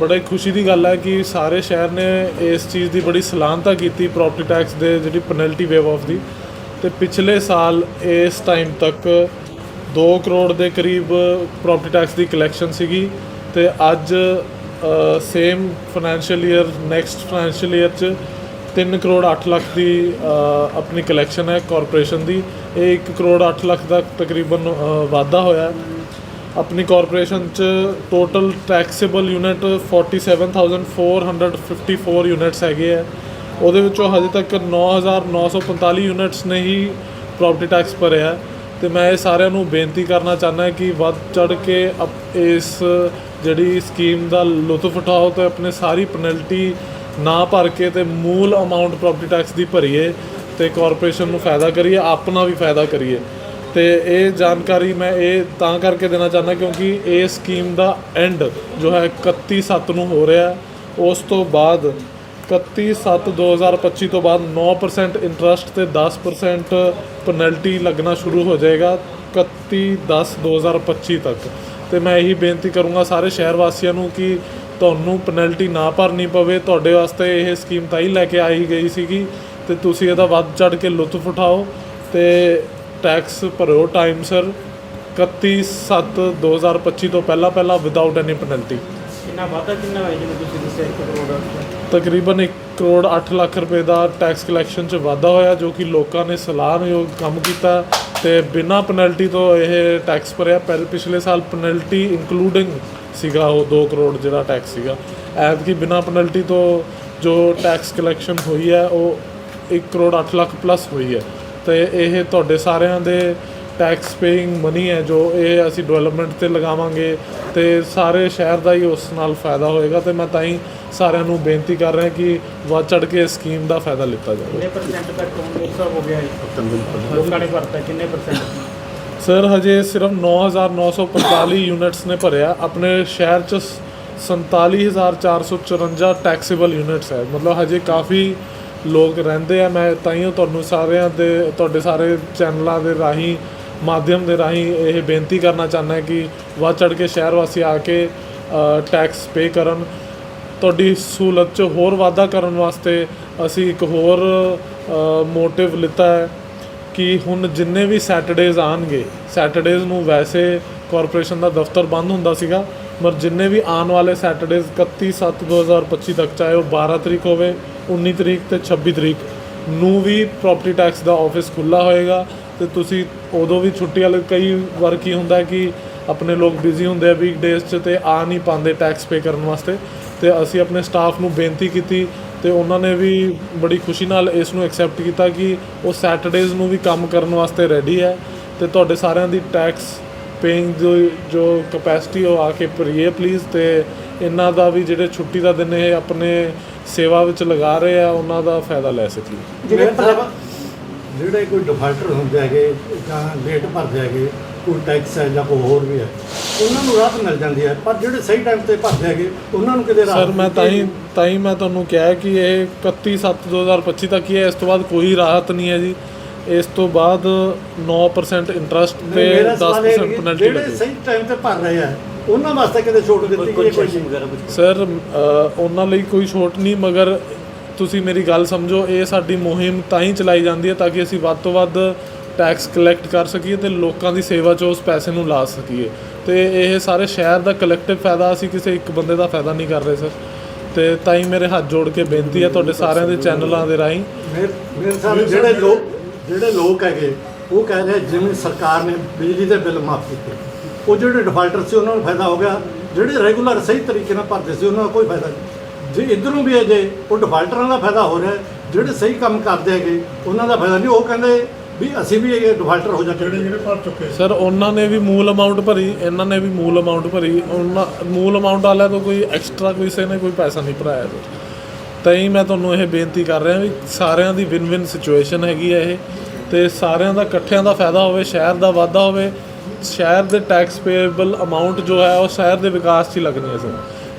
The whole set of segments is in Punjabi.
ਬੜੇ ਖੁਸ਼ੀ ਦੀ ਗੱਲ ਹੈ ਕਿ ਸਾਰੇ ਸ਼ਹਿਰ ਨੇ ਇਸ ਚੀਜ਼ ਦੀ ਬੜੀ ਸਲਾਹਤਾ ਕੀਤੀ ਪ੍ਰੋਪਰਟੀ ਟੈਕਸ ਦੇ ਜਿਹੜੀ ਪੈਨਲਟੀ ਵੇਵ ਆਫ ਦੀ। ਤੇ ਪਿਛਲੇ ਸਾਲ ਇਸ ਟਾਈਮ ਤੱਕ 2 ਕਰੋੜ ਦੇ ਕਰੀਬ ਪ੍ਰੋਪਰਟੀ ਟੈਕਸ ਦੀ ਕਲੈਕਸ਼ਨ ਸੀਗੀ ਤੇ ਅੱਜ same financial year next financial year ਚ 3 ਕਰੋੜ 8 ਲੱਖ ਦੀ ਆਪਣੀ ਕਲੈਕਸ਼ਨ ਹੈ ਕਾਰਪੋਰੇਸ਼ਨ ਦੀ। ਇਹ 1 ਕਰੋੜ 8 ਲੱਖ ਦਾ ਤਕਰੀਬਨ ਵਾਧਾ ਹੋਇਆ। ਆਪਣੀ ਕਾਰਪੋਰੇਸ਼ਨ ਚ ਟੋਟਲ ਟੈਕਸੇਬਲ ਯੂਨਿਟ 47454 ਯੂਨਿਟਸ ਹੈਗੇ ਆ। ਉਹਦੇ ਵਿੱਚੋਂ ਹਜੇ ਤੱਕ 9945 ਯੂਨਿਟਸ ਨੇ ਹੀ ਪ੍ਰਾਪਰਟੀ ਟੈਕਸ ਭਰਿਆ ਤੇ ਮੈਂ ਇਹ ਸਾਰਿਆਂ ਨੂੰ ਬੇਨਤੀ ਕਰਨਾ ਚਾਹੁੰਦਾ ਕਿ ਵੱਧ ਚੜ ਕੇ ਅਪ- ਇਸ ਜਿਹੜੀ ਸਕੀਮ ਦਾ ਲੁਤਫ ਉਠਾਓ ਤੇ ਆਪਣੇ ਸਾਰੀ ਪੈਨਲਟੀ ਨਾ ਭਰ ਕੇ ਤੇ ਮੂਲ ਅਮਾਉਂਟ ਪ੍ਰਾਪਰਟੀ ਟੈਕਸ ਦੀ ਭਰੀਏ ਤੇ ਕਾਰਪੋਰੇਸ਼ਨ ਨੂੰ ਫਾਇਦਾ ਕਰੀਏ, ਆਪਣਾ ਵੀ ਫਾਇਦਾ ਕਰੀਏ। ਤੇ ਇਹ ਜਾਣਕਾਰੀ ਮੈਂ ਇਹ ਤਾਂ ਕਰਕੇ ਦੇਣਾ ਚਾਹੁੰਦਾ ਕਿਉਂਕਿ ਇਹ ਸਕੀਮ ਦਾ ਐਂਡ ਜੋ ਹੈ 31 ਸੱਤ ਨੂੰ ਹੋ ਰਿਹਾ ਉਸ ਤੋਂ ਬਾਅਦ 31 ਸੱਤ 2025 ਤੋਂ ਬਾਅਦ 9% ਇੰਟਰਸਟ ਤੇ 10% ਪੈਨਲਟੀ ਲੱਗਣਾ ਸ਼ੁਰੂ ਹੋ ਜਾਏਗਾ 31 10 2025 ਤੱਕ। ਤੇ ਮੈਂ ਇਹੀ ਬੇਨਤੀ ਕਰੂੰਗਾ ਸਾਰੇ ਸ਼ਹਿਰ ਵਾਸੀਆਂ ਨੂੰ ਕਿ ਤੁਹਾਨੂੰ ਪੈਨਲਟੀ ਨਾ ਭਰਨੀ ਪਵੇ। ਤੁਹਾਡੇ ਵਾਸਤੇ ਇਹ ਸਕੀਮ ਤਾਂ ਹੀ ਲੈ ਕੇ ਆਈ ਗਈ ਸੀਗੀ ਤੇ ਤੁਸੀਂ ਇਹਦਾ ਵੱਧ ਚੜ ਕੇ ਲੁਤਫ ਉਠਾਓ ਤੇ ਟੈਕਸ ਭਰੋ ਟਾਈਮ ਸਰ 31 7 2025 ਤੋਂ ਪਹਿਲਾਂ ਪਹਿਲਾਂ ਵਿਦਆਊਟ ਐਨੀ ਪੈਨਲਟੀ ਕਿੰਨਾ ਵਾਧਾ ਕਿੰਨਾ ਹੋਇਆ ਜਿਵੇਂ ਤੁਸੀਂ ਦੱਸਿਆ 1 ਕਰੋੜ ਤਕਰੀਬਨ 1 ਕਰੋੜ 8 ਲੱਖ ਰੁਪਏ ਦਾ ਟੈਕਸ ਕਲੈਕਸ਼ਨ 'ਚ ਵਾਧਾ ਹੋਇਆ ਜੋ ਕਿ ਲੋਕਾਂ ਨੇ ਸਲਾਹਯੋਗ ਕੰਮ ਕੀਤਾ ਤੇ ਬਿਨਾਂ ਪੈਨਲਟੀ ਤੋਂ ਇਹ ਟੈਕਸ ਭਰਿਆ। ਪਹਿਲ ਪਿਛਲੇ ਸਾਲ ਪੈਨਲਟੀ ਇਨਕਲੂਡਿੰਗ ਸੀਗਾ ਉਹ 2 ਕਰੋੜ ਜਿਹੜਾ ਟੈਕਸ ਸੀਗਾ। ਐਤਕੀ ਬਿਨਾਂ ਪੈਨਲਟੀ ਤੋਂ ਜੋ ਟੈਕਸ ਕਲੈਕਸ਼ਨ ਹੋਈ ਹੈ ਉਹ 1 ਕਰੋੜ 8 ਲੱਖ ਪਲੱਸ ਹੋਈ ਹੈ। ਤੇ ਇਹ ਤੁਹਾਡੇ ਸਾਰਿਆਂ ਦੇ ਟੈਕਸ ਪੇਇੰਗ ਮਨੀ ਹੈ ਜੋ ਇਹ ਅਸੀਂ ਡਿਵੈਲਪਮੈਂਟ ਤੇ ਲਗਾਵਾਂਗੇ ਤੇ ਸਾਰੇ ਸ਼ਹਿਰ ਦਾ ਹੀ ਉਸ ਨਾਲ ਫਾਇਦਾ ਹੋਏਗਾ ਤੇ ਮੈਂ ਤਾਂ ਹੀ ਸਾਰਿਆਂ ਨੂੰ ਬੇਨਤੀ ਕਰ ਰਿਹਾ ਕਿ ਵੱਧ ਚੜ ਕੇ ਇਸ ਸਕੀਮ ਦਾ ਫਾਇਦਾ ਲਿੱਤਾ ਜਾਵੇ। ਕਿੰਨੇ ਪਰਸੈਂਟ ਤੱਕ ਹੋਣ ਉਸ ਹੋ ਗਿਆ ਜੀ। ਲੋਕਾਂ ਨੇ ਭਰਤਾ ਕਿੰਨੇ ਪਰਸੈਂਟ ਸਰ ਹਜੇ ਸਿਰਫ 9945 ਯੂਨਿਟਸ ਨੇ ਭਰਿਆ। ਆਪਣੇ ਸ਼ਹਿਰ ਚ 47454 ਟੈਕਸੇਬਲ ਯੂਨਿਟਸ ਹੈ। ਮਤਲਬ ਹਜੇ ਕਾਫੀ ਲੋਕ ਰਹਿੰਦੇ ਆ, ਮੈਂ ਤਾਂ ਤੁਹਾਨੂੰ ਸਾਰਿਆਂ ਦੇ, ਤੁਹਾਡੇ ਸਾਰੇ ਚੈਨਲਾਂ ਦੇ ਰਾਹੀਂ, ਮਾਧਿਅਮ ਦੇ ਰਾਹੀਂ ਇਹ ਬੇਨਤੀ ਕਰਨਾ ਚਾਹੁੰਦਾ ਕਿ ਵੱਧ ਚੜ ਕੇ ਸ਼ਹਿਰ ਵਾਸੀ ਆ ਕੇ ਟੈਕਸ ਪੇ ਕਰਨ। ਤੁਹਾਡੀ ਸਹੂਲਤ 'ਚ ਹੋਰ ਵਾਧਾ ਕਰਨ ਵਾਸਤੇ ਅਸੀਂ ਇੱਕ ਹੋਰ ਮੋਟਿਵ ਲਿੱਤਾ ਹੈ ਕਿ ਹੁਣ ਜਿੰਨੇ ਵੀ ਸੈਟਰਡੇਜ਼ ਆਣਗੇ ਸੈਟਰਡੇਜ਼ ਨੂੰ ਵੈਸੇ ਕਾਰਪੋਰੇਸ਼ਨ ਦਾ ਦਫ਼ਤਰ ਬੰਦ ਹੁੰਦਾ ਸੀਗਾ, ਪਰ ਜਿੰਨੇ ਵੀ ਆਉਣ ਵਾਲੇ ਸੈਟਰਡੇਜ਼ 31 7 2025 ਤੱਕ, ਚਾਹੇ ਉਹ 12 ਤਰੀਕ ਹੋਵੇ 19 ਤਰੀਕ ਤੇ 26 ਤਰੀਕ ਨੂੰ ਵੀ ਪ੍ਰਾਪਰਟੀ ਟੈਕਸ ਦਾ ਆਫਿਸ ਖੁੱਲਾ ਹੋਏਗਾ ਤੇ ਤੁਸੀਂ ਉਦੋਂ ਵੀ ਛੁੱਟੀ ਵਾਲੇ ਕਈ ਵਾਰ ਕੀ ਹੁੰਦਾ ਕਿ ਆਪਣੇ ਲੋਕ ਬਿਜ਼ੀ ਹੁੰਦੇ ਆ ਵੀਕ ਡੇਜ਼ 'ਚ ਤੇ ਆ ਨਹੀਂ ਪਾਉਂਦੇ ਟੈਕਸ ਪੇ ਕਰਨ ਵਾਸਤੇ ਤੇ ਅਸੀਂ ਆਪਣੇ ਸਟਾਫ ਨੂੰ ਬੇਨਤੀ ਕੀਤੀ ਤੇ ਉਹਨਾਂ ਨੇ ਵੀ ਬੜੀ ਖੁਸ਼ੀ ਨਾਲ ਇਸ ਨੂੰ ਐਕਸੈਪਟ ਕੀਤਾ ਕਿ ਉਹ ਸੈਟਰਡੇਜ਼ ਨੂੰ ਵੀ ਕੰਮ ਕਰਨ ਵਾਸਤੇ ਰੈਡੀ ਹੈ ਤੇ ਤੁਹਾਡੇ ਸਾਰਿਆਂ ਦੀ ਟੈਕਸ ਪੇਇੰਗ ਜੋ ਜੋ ਕਪੈਸਿਟੀ ਉਹ ਆ ਕੇ ਭਰੀਏ ਪਲੀਜ਼ ਤੇ ਇਹਨਾਂ ਦਾ ਵੀ ਜਿਹੜੇ ਛੁੱਟੀ ਦਾ ਦਿਨ ਇਹ ਆਪਣੇ ਸੇਵਾ ਵਿੱਚ ਲਗਾ ਰਹੇ ਆ ਉਹਨਾਂ ਦਾ ਫਾਇਦਾ ਲੈ ਸਕੀਏ ਜਿਹੜੇ ਜਿਹੜੇ ਕੋਈ ਡਿਫਾਲਟਰ ਹੁੰਦੇ ਹੈਗੇ ਜਾਂ ਲੇਟ ਭਰਦੇ ਹੈਗੇ ਕੋਈ ਟੈਕਸ ਹੈ ਜਾਂ ਕੋਈ ਹੋਰ ਵੀ ਹੈ ਉਹਨਾਂ ਨੂੰ ਰਾਹਤ ਮਿਲ ਜਾਂਦੀ ਹੈ। ਪਰ ਜਿਹੜੇ ਸਹੀ ਟਾਈਮ ਤੇ ਭਰਦੇ ਹੈਗੇ ਉਹਨਾਂ ਨੂੰ ਕਿਤੇ ਰਾਹਤ ਸਰ ਮੈਂ ਤਾਂ ਹੀ ਤਾਂ ਹੀ ਮੈਂ ਤੁਹਾਨੂੰ ਕਿਹਾ ਕਿ ਇਹ 31 7 2025 ਤੱਕ ਹੀ ਹੈ ਇਸ ਤੋਂ ਬਾਅਦ ਕੋਈ ਰਾਹਤ ਨਹੀਂ ਹੈ ਜੀ। ਇਸ ਤੋਂ ਬਾਅਦ 9% ਇੰਟਰਸਟ ਤੇ ਮੇਰਾ ਸਵਾਲ ਇਹ 10% ਹੈ ਕਿ ਪੈਨਲਟੀ ਜਿਹੜੇ ਸਹੀ ਟਾਈਮ ਤੇ ਭਰ ਰਹੇ ਆ ਉਹਨਾਂ ਵਾਸਤੇ ਕਿਤੇ ਛੋਟ ਦਿੱਤੀ ਗਈ ਹੈ ਕੋਈ ਨਹੀਂ? ਸਰ ਅ, ਉਹਨਾਂ ਲਈ ਕੋਈ ਛੋਟ ਨਹੀਂ ਮਗਰ ਤੁਸੀਂ ਮੇਰੀ ਗੱਲ ਸਮਝੋ ਇਹ ਸਾਡੀ ਮੁਹਿੰਮ ਤਾਂ ਹੀ ਚਲਾਈ ਜਾਂਦੀ ਹੈ ਤਾਂ ਕਿ ਅਸੀਂ ਵੱਧ ਤੋਂ ਵੱਧ ਟੈਕਸ ਕਲੈਕਟ ਕਰ ਸਕੀਏ ਤੇ ਲੋਕਾਂ ਦੀ ਸੇਵਾ 'ਚ ਉਸ ਪੈਸੇ ਨੂੰ ਲਾ ਸਕੀਏ। ਤੇ ਇਹ ਸਾਰੇ ਸ਼ਹਿਰ ਦਾ ਕਲੈਕਟਿਵ ਫਾਇਦਾ ਅਸੀਂ ਕਿਸੇ ਇੱਕ ਬੰਦੇ ਦਾ ਫਾਇਦਾ ਨਹੀਂ ਕਰ ਰਹੇ ਸਰ। ਤੇ ਤਾਂ ਹੀ ਮੇਰੇ ਹੱਥ ਜੋੜ ਕੇ ਬੇਨਤੀ ਹੈ ਤੁਹਾਡੇ ਸਾਰਿਆਂ ਦੇ ਚੈਨਲਾਂ ਦੇ ਰਾਹੀਂ। ਮੇਰੇ ਮੇਰੇ ਸਾਹਿਬ ਜਿਹੜੇ ਲੋਕ ਜਿਹੜੇ ਲੋਕ ਹੈਗੇ ਉਹ ਕਹਿ ਰਹੇ ਜਿਵੇਂ ਸਰਕਾਰ ਨੇ ਬਿਜਲੀ ਦੇ ਬਿੱਲ ਮਾਫ ਕੀਤੇ। ਉਹ ਜਿਹੜੇ ਡਿਫਾਲਟਰ ਸੀ ਉਹਨਾਂ ਨੂੰ ਫਾਇਦਾ ਹੋ ਗਿਆ। ਜਿਹੜੇ ਰੈਗੂਲਰ ਸਹੀ ਤਰੀਕੇ ਨਾਲ ਭਰਦੇ ਸੀ ਉਹਨਾਂ ਨੂੰ ਕੋਈ ਫਾਇਦਾ ਨਹੀਂ। ਜੇ ਇਧਰੋਂ ਵੀ ਹੈ ਜੇ ਉਹ ਡਿਫਾਲਟਰਾਂ ਦਾ ਫਾਇਦਾ ਹੋ ਰਿਹਾ ਜਿਹੜੇ ਸਹੀ ਕੰਮ ਕਰਦੇ ਹੈਗੇ ਉਹਨਾਂ ਦਾ ਫਾਇਦਾ ਨਹੀਂ। ਉਹ ਕਹਿੰਦੇ ਵੀ ਅਸੀਂ ਵੀ ਇਹ ਡਿਫਾਲਟਰ ਹੋ ਜਾਂਦੇ। ਜਿਹੜੇ ਜਿਹੜੇ ਭਰ ਚੁੱਕੇ ਸਰ ਉਹਨਾਂ ਨੇ ਵੀ ਮੂਲ ਅਮਾਉਂਟ ਭਰੀ ਇਹਨਾਂ ਨੇ ਵੀ ਮੂਲ ਅਮਾਉਂਟ ਭਰੀ। ਉਹਨਾਂ ਮੂਲ ਅਮਾਉਂਟ ਵਾਲਿਆਂ ਤੋਂ ਕੋਈ ਐਕਸਟਰਾ ਕਿਸੇ ਨੇ ਕੋਈ ਪੈਸਾ ਨਹੀਂ ਭਰਾਇਆ ਸਰ। ਤਾਂ ਹੀ ਮੈਂ ਤੁਹਾਨੂੰ ਇਹ ਬੇਨਤੀ ਕਰ ਰਿਹਾ ਵੀ ਸਾਰਿਆਂ ਦੀ ਵਿਨ ਵਿਨ ਸਿਚੁਏਸ਼ਨ ਹੈਗੀ ਹੈ ਇਹ। ਤੇ ਸਾਰਿਆਂ ਦਾ ਇਕੱਠਿਆਂ ਦਾ ਫਾਇਦਾ ਹੋਵੇ ਸ਼ਹਿਰ ਦਾ ਵਾਧਾ ਹੋਵੇ ਸ਼ਹਿਰ ਦੇ ਟੈਕਸ ਪੇਏਬਲ ਅਮਾਉਂਟ ਜੋ ਹੈ ਉਹ ਸ਼ਹਿਰ ਦੇ ਵਿਕਾਸ 'ਚ ਹੀ ਲੱਗਣੀ ਹੈ ਸਰ।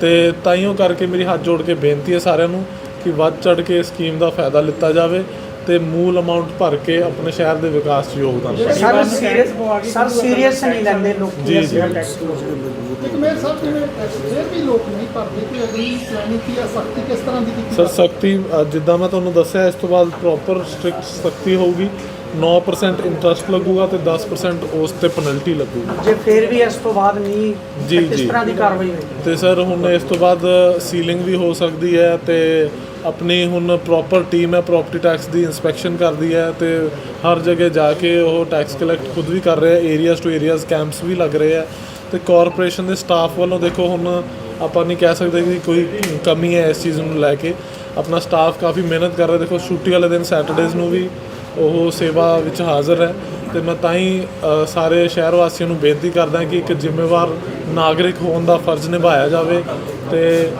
ਤੇ ਤਾਈਓ ਕਰਕੇ ਮੇਰੀ ਹੱਥ ਜੋੜ ਕੇ ਬੇਨਤੀ ਹੈ ਸਾਰਿਆਂ ਨੂੰ ਕਿ ਵੱਧ ਚੜ ਕੇ ਇਸ ਸਕੀਮ ਦਾ ਫਾਇਦਾ ਲਿੱਤਾ ਜਾਵੇ ਤੇ ਮੂਲ ਅਮਾਉਂਟ ਭਰ ਕੇ ਆਪਣੇ ਸ਼ਹਿਰ ਦੇ ਵਿਕਾਸ 'ਚ ਯੋਗਦਾਨ ਪਾਉਣ sir, sir serious sir serious ਨਹੀਂ ਲੈਂਦੇ ਲੋਕ। ਜੀ, ਜੀ। ਇੱਕ ਮੇਰੇ ਸਾਹਿਬ ਜਿਵੇਂ ਫਿਰ ਵੀ ਲੋਕ ਨਹੀਂ ਭਰਦੇ ਕਿ ਅਗਲੀ ਪਲੈਨਿੰਗ ਕੀ ਆ ਸਖਤੀ ਕਿਸ ਤਰ੍ਹਾਂ ਦੀ ਕੀਤੀ ਸਰ ਸਖਤੀ ਜਿੱਦਾਂ ਮੈਂ ਤੁਹਾਨੂੰ ਦੱਸਿਆ ਇਸ ਤੋਂ ਬਾਅਦ ਪ੍ਰੋਪਰ ਸਟ੍ਰਿਕਟ ਸਖਤੀ ਹੋਊਗੀ। 9% ਇੰਟਰਸਟ ਲੱਗੂਗਾ ਤੇ 10% ਉਸ ਤੇ ਪੈਨਲਟੀ ਲੱਗੂਗੀ। ਜੇ ਫਿਰ ਵੀ ਇਸ ਤੋਂ ਬਾਅਦ ਨਹੀਂ ਜੀ, ਜੀ। ਤਰ੍ਹਾਂ ਦੀ ਕਾਰਵਾਈ ਹੋਏਗੀ? ਤੇ ਸਰ ਹੁਣ ਇਸ ਤੋਂ ਬਾਅਦ ਸੀਲਿੰਗ ਵੀ ਹੋ ਸਕਦੀ ਹੈ ਤੇ ਆਪਣੀ ਹੁਣ ਪ੍ਰੋਪਰ ਟੀਮ ਹੈ ਪ੍ਰਾਪਰਟੀ ਟੈਕਸ ਦੀ ਇਨਸਪੈਕਸ਼ਨ ਕਰਦੀ ਹੈ ਤੇ ਹਰ ਜਗ੍ਹਾ ਜਾ ਕੇ ਉਹ ਟੈਕਸ ਕਲੈਕਟ ਖੁਦ ਵੀ ਕਰ ਰਹੇ ਆ ਏਰੀਆਜ਼ ਟੂ ਏਰੀਆਜ਼ ਕੈਂਪਸ ਵੀ ਲੱਗ ਰਹੇ ਆ ਤੇ ਕਾਰਪੋਰੇਸ਼ਨ ਦੇ ਸਟਾਫ ਵੱਲੋਂ ਦੇਖੋ ਹੁਣ ਆਪਾਂ ਨਹੀਂ ਕਹਿ ਸਕਦੇ ਕਿ ਕੋਈ ਕਮੀ ਹੈ ਇਸ ਚੀਜ਼ ਨੂੰ ਲੈ ਕੇ। ਆਪਣਾ ਸਟਾਫ ਕਾਫੀ ਮਿਹਨਤ ਕਰ ਰਿਹਾ ਦੇਖੋ ਛੁੱਟੀ ਵਾਲੇ ਦਿਨ ਸੈਟਰਡੇਜ਼ ਨੂੰ ਵੀ ਉਹ ਸੇਵਾ ਵਿੱਚ ਹਾਜ਼ਰ ਹੈ ਤੇ ਮੈਂ ਤਾਂ ਹੀ ਸਾਰੇ ਸ਼ਹਿਰ ਵਾਸੀਆਂ ਨੂੰ ਬੇਨਤੀ ਕਰਦਾ ਕਿ ਇੱਕ ਜ਼ਿੰਮੇਵਾਰ ਨਾਗਰਿਕ ਹੋਣ ਦਾ ਫਰਜ਼ ਨਿਭਾਇਆ ਜਾਵੇ ਤੇ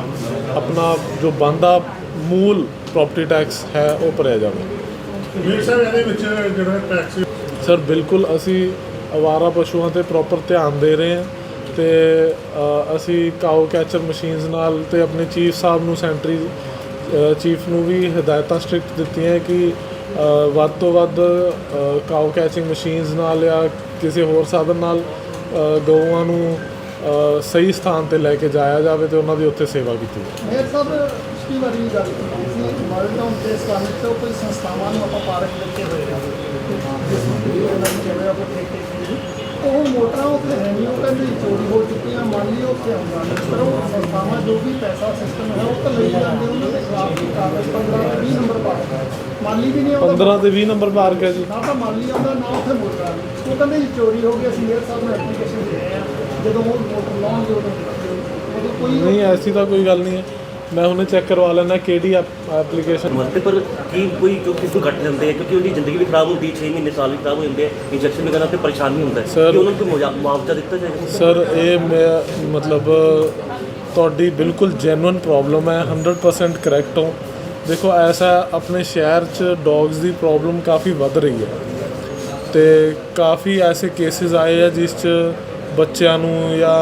ਆਪਣਾ ਜੋ ਬੰਦਾ ਮੂਲ ਪ੍ਰਾਪਰਟੀ ਟੈਕਸ ਹੈ ਉਹ ਭਰਿਆ ਜਾਵੇ। ਵੀਰ ਸਾਹਿਬ ਇਹਦੇ ਵਿੱਚ ਜਿਹੜਾ ਟੈਕਸ ਸਰ ਬਿਲਕੁਲ ਅਸੀਂ ਅਵਾਰਾ ਪਸ਼ੂਆਂ ਤੇ ਪ੍ਰੋਪਰ ਧਿਆਨ ਦੇ ਰਹੇ ਹਾਂ ਤੇ ਅਸੀਂ ਕਾਓ ਕੈਚਰ ਮਸ਼ੀਨਸ ਨਾਲ ਤੇ ਆਪਣੇ ਚੀਫ ਸਾਹਿਬ ਨੂੰ ਸੈਂਟਰੀ ਚੀਫ ਨੂੰ ਵੀ ਹਦਾਇਤਾਂ ਸਟ੍ਰਿਕਟ ਦਿੱਤੀਆਂ ਕਿ ਵੱਧ ਤੋਂ ਵੱਧ ਕਾਓ ਕੈਚਿੰਗ ਮਸ਼ੀਨਸ ਨਾਲ ਜਾਂ ਕਿਸੇ ਹੋਰ ਸਾਧਨ ਨਾਲ ਅ, ਗਊਆਂ ਨੂੰ ਸਹੀ ਸਥਾਨ ਤੇ ਲੈ ਕੇ ਜਾਇਆ ਜਾਵੇ ਤੇ ਉਹਨਾਂ ਦੀ ਉੱਥੇ ਸੇਵਾ ਕੀਤੀ ਜਾਵੇ। ਮੇਰ ਸਾਹਿਬ ਪਿਛਲੀ ਵਾਰੀ ਗੱਲ ਕੀਤੀ ਸੀ ਵਰਲਡ ਟਾਊਨ ਤੇ ਇਸਲਾਮਿਕ ਤੋਂ ਕੋਈ ਸੰਸਥਾਵਾਂ ਨੂੰ ਆਪਾਂ ਪਾਰਕ ਦਿੱਤੇ ਹੋਏ ਆ ਜਿਸ ਨੂੰ ਵੀ ਉਹਨਾਂ ਨੂੰ ਜਿਵੇਂ ਆਪਾਂ ਠੇਕੇ ਤੇ ਉਹ ਮੋਟਰਾਂ ਉੱਥੇ ਹੈ ਨਹੀਂ ਉਹ ਕਹਿੰਦੇ ਚੋਰੀ ਹੋ ਚੁੱਕੀਆਂ ਮੰਨ ਲਈ ਉੱਥੇ ਆਉਂਦਾ ਪਰ ਉਹ ਸੰਸਥਾਵਾਂ ਜੋ ਵੀ ਪੈਸਾ ਸਿਸਟਮ ਹੈ ਉਹ ਤਾਂ ਲਈ ਜਾਂਦੇ ਉਹਨਾਂ ਦੇ ਖਿਲਾਫ ਕਾਗਜ਼ 15 ਤੇ 20 ਨੰਬਰ ਪਾ ਮਾਲੀ ਵੀ ਨਹੀਂ ਆਉਂਦਾ। 15 ਤੇ 20 ਨੰਬਰ ਮਾਰਕ ਹੈ ਜੀ। ਨਾ ਤਾਂ ਮਾਲੀ ਆਉਂਦਾ ਨਾ ਉੱਥੇ ਮੋਟਰ ਉਹ ਕਹਿੰਦੇ ਜੀ ਚੋਰੀ ਹੋ ਗਈ ਅਸੀਂ ਮੇਰ ਸਾਹਿਬ ਨੂੰ ਐਪਲੀਕੇਸ਼ਨ ਦੇ ਰਹੇ ਆ। ਜਦੋਂ ਉਹ ਮੋਟਰ ਲਾਉਣਗੇ ਉਦੋਂ ਕੋਈ ਨਹੀਂ ਐਸੀ ਤਾਂ ਕੋਈ ਗੱਲ ਨਹੀਂ ਹੈ। ਮੈਂ ਹੁਣੇ ਚੈੱਕ ਕਰਵਾ ਲੈਣਾ ਕਿਹੜੀ ਐਪਲੀਕੇਸ਼ਨ ਮਰਤੇ ਪਰ ਕੀ ਕੋਈ ਜੋ ਕਿਸੇ ਨੂੰ ਘਟ ਜਾਂਦੇ ਆ ਕਿਉਂਕਿ ਉਹਦੀ ਜ਼ਿੰਦਗੀ ਵੀ ਖਰਾਬ ਹੁੰਦੀ 6 ਮਹੀਨੇ ਸਾਲ ਵੀ ਖਰਾਬ ਹੋ ਜਾਂਦੇ ਆ ਇੰਜੈਕਸ਼ਨ ਵਗੈਰਾ ਤੇ ਪਰੇਸ਼ਾਨ ਵੀ ਹੁੰਦਾ। ਹੈ ਕਿ ਉਹਨਾਂ ਨੂੰ ਕੋਈ ਮੁਆਵਜ਼ਾ- ਮੁਆਵਜ਼ਾ ਦਿੱਤਾ ਜਾਏਗਾ? ਸਰ ਇਹ ਮੈਂ ਮਤਲਬ ਤੁਹਾਡੀ ਬਿਲਕੁਲ ਜੈਨੂਇਨ ਪ੍ਰੋਬਲਮ ਹੈ 100% ਕਰੈਕਟ ਹੋ। ਦੇਖੋ ਐਸਾ ਆਪਣੇ ਸ਼ਹਿਰ 'ਚ ਡੌਗਸ ਦੀ ਪ੍ਰੋਬਲਮ ਕਾਫੀ ਵੱਧ ਰਹੀ ਹੈ। ਤੇ ਕਾਫੀ ਐਸੇ ਕੇਸਿਸ ਆਏ ਆ ਜਿਸ 'ਚ ਬੱਚਿਆਂ ਨੂੰ ਜਾਂ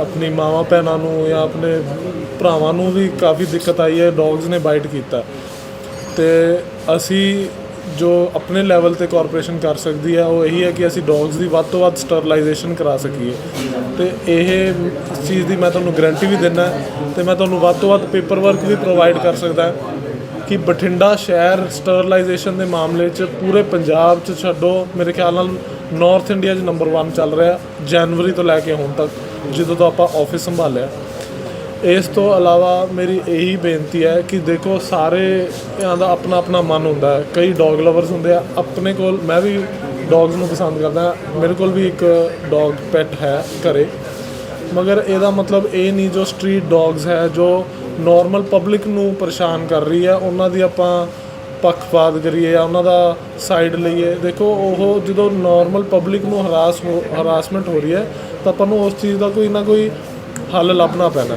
ਆਪਣੀ ਮਾਵਾਂ ਭੈਣਾਂ ਨੂੰ ਜਾਂ ਆਪਣੇ ਭਰਾਵਾਂ ਨੂੰ ਵੀ ਕਾਫੀ ਦਿੱਕਤ ਆਈ ਹੈ ਡੌਗਸ ਨੇ ਬਾਈਟ ਕੀਤਾ। ਤੇ ਅਸੀਂ ਜੋ ਆਪਣੇ ਲੈਵਲ ਤੇ ਕਾਰਪੋਰੇਸ਼ਨ ਕਰ ਸਕਦੀ ਹੈ, ਉਹ ਇਹੀ ਹੈ ਕਿ ਅਸੀਂ ਡੌਗਸ ਦੀ ਵੱਧ ਤੋਂ ਵੱਧ ਸਟਰਲਾਈਜੇਸ਼ਨ ਕਰਾ ਸਕੀਏ। ਤੇ ਇਹ ਇਸ ਚੀਜ਼ ਦੀ ਮੈਂ ਤੁਹਾਨੂੰ ਗਾਰੰਟੀ ਵੀ ਦਿੰਦਾ ਤੇ ਮੈਂ ਤੁਹਾਨੂੰ ਵੱਧ ਤੋਂ ਵੱਧ ਪੇਪਰ ਵਰਕ ਵੀ ਪ੍ਰੋਵਾਈਡ ਕਰ ਸਕਦਾ ਕਿ ਬਠਿੰਡਾ ਸ਼ਹਿਰ ਸਟਰਲਾਈਜੇਸ਼ਨ ਦੇ ਮਾਮਲੇ 'ਚ ਪੂਰੇ ਪੰਜਾਬ 'ਚ ਛੱਡੋ। ਮੇਰੇ ਖਿਆਲ ਨਾਲ ਨਾਰਥ ਇੰਡੀਆ 'ਚ ਨੰਬਰ 1 ਚੱਲ ਰਿਹਾ ਜਨਵਰੀ ਤੋਂ ਲੈ ਕੇ ਹੁਣ ਤੱਕ, ਜਦੋਂ ਤੋਂ ਆਪਾਂ ਆਫਿਸ ਸੰਭਾਲਿਆ। ਇਸ ਤੋਂ ਇਲਾਵਾ ਮੇਰੀ ਇਹੀ ਬੇਨਤੀ ਹੈ ਕਿ ਦੇਖੋ, ਸਾਰੇ ਦਾ ਆਪਣਾ ਆਪਣਾ ਮਨ ਹੁੰਦਾ ਹੈ। ਕਈ ਡੌਗ ਲਵਰਸ ਹੁੰਦੇ ਆ। ਆਪਣੇ ਕੋਲ ਮੈਂ ਵੀ ਡੌਗਸ ਨੂੰ ਪਸੰਦ ਕਰਦਾ ਮੇਰੇ ਕੋਲ ਵੀ ਇੱਕ ਡੌਗ ਪੈਟ ਹੈ ਘਰੇ। ਮਗਰ ਇਹਦਾ ਮਤਲਬ ਇਹ ਨਹੀਂ ਜੋ ਸਟਰੀਟ ਡੌਗਸ ਹੈ, ਜੋ ਨਾਰਮਲ ਪਬਲਿਕ ਨੂੰ ਪਰੇਸ਼ਾਨ ਕਰ ਰਹੀ ਹੈ, ਉਹਨਾਂ ਦੀ ਆਪਾਂ ਪੱਖਪਾਤ ਕਰੀਏ ਜਾਂ ਉਹਨਾਂ ਦਾ ਸਾਈਡ ਲਈਏ। ਦੇਖੋ, ਉਹ ਜਦੋਂ ਨਾਰਮਲ ਪਬਲਿਕ ਨੂੰ ਹਰਾਸ ਹੋ ਹਰਾਸਮੈਂਟ ਹੋ ਰਹੀ ਹੈ, ਤਾਂ ਆਪਾਂ ਨੂੰ ਉਸ ਚੀਜ਼ ਦਾ ਕੋਈ ਨਾ ਕੋਈ ਹੱਲ ਲੱਭਣਾ ਪੈਣਾ।